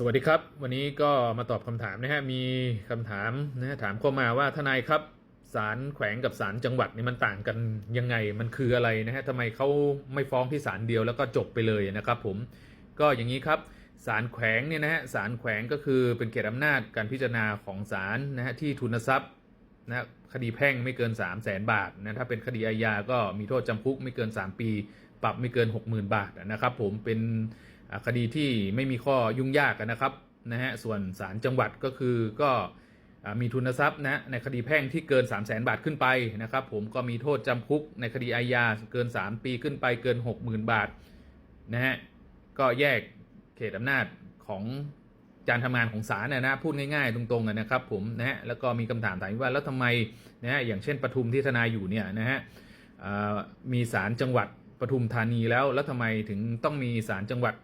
สวัสดีครับ วันนี้ก็มาตอบคำถามนะฮะมีคำถามนะถามเข้ามาว่าทนายครับศาลแขวงกับศาลจังหวัดนี่มันต่างกันยังไงมันคืออะไรนะฮะทำไมเขาไม่ฟ้องที่ศาลเดียวแล้วก็จบไปเลยนะครับผมก็อย่างนี้ครับศาลแขวงเนี่ยนะฮะศาลแขวงก็คือเป็นเขตอำนาจการพิจารณาของศาลนะฮะที่ทุนทรัพย์นะคดีแพ่งไม่เกิน 3 0 0แสนบาทนะถ้าเป็นคดีอาญาก็มีโทษจำคุกไม่เกิน 3 ปี ปรับไม่เกิน 60,000 บาทนะครับผมเป็น คดีที่ไม่มีข้อยุ่งยากนะครับนะฮะส่วนศาลจังหวัดก็คือก็มีทุนทรัพย์นะในคดีแพ่งที่เกิน 3 0 0แสนบาทขึ้นไปนะครับผมก็มีโทษจำคุกในคดีอาญาเกิน 3 ปีขึ้นไปเกิน 60,000 บาทนะฮะก็แยกเขตอำนาจของการทำงานของศาลนะนะพูดง่ายๆ ตรงๆนะครับผมนะฮะแล้วก็มีคำถามถามว่าแล้วทำไมนะฮะอย่างเช่นปทุมที่ทนายอยู่เนี่ยนะฮะมีศาลจังหวัดปทุมธานีแล้วแล้วทำไมถึงต้องมีศาลจังหวัด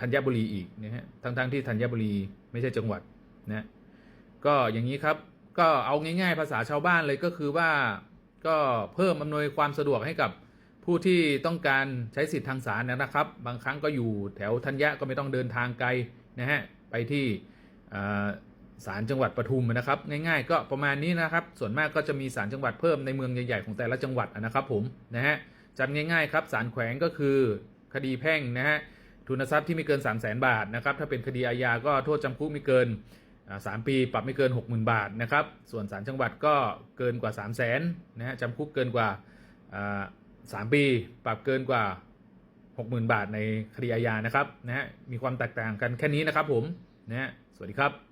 ธัญบุรีอีกนะฮะทั้งๆที่ธัญบุรีไม่ใช่จังหวัดนะก็อย่างนี้ครับก็เอาง่าย ๆ ภาษาชาวบ้านเลยก็คือว่าก็เพิ่มอำนวยความสะดวกให้กับผู้ที่ต้องการใช้สิทธิ์ทางศาลนะครับ บางครั้งก็อยู่แถวธัญญะก็ไม่ต้องเดินทางไกลนะฮะไปที่ศาลจังหวัดปทุมนะครับ ง่ายๆ ก็ประมาณนี้นะครับ ส่วนมากก็จะมีศาลจังหวัดเพิ่มในเมืองใหญ่ๆของแต่ละจังหวัดนะครับผมนะฮะจำง่ายๆครับศาลแขวงก็คือคดีแพ่งนะฮะ ทุนทรัพย์ที่ไม่เกิน 3 0 0แสนบาทนะครับถ้าเป็นคดีอาญาก็โทษจำคุกไม่เกินอ่าสามปีปรับไม่เกิน 60,000 บาทนะครับส่วนศาลจังหวัดก็เกินกว่า 3 0 0แสนนะฮะจำคุกเกินกว่าอ่าสามปีปรับเกินกว่า 60,000 บาทในคดีอาญานะครับนะฮะมีความแตกต่างกันแค่นี้นะครับผมนะฮะสวัสดีครับ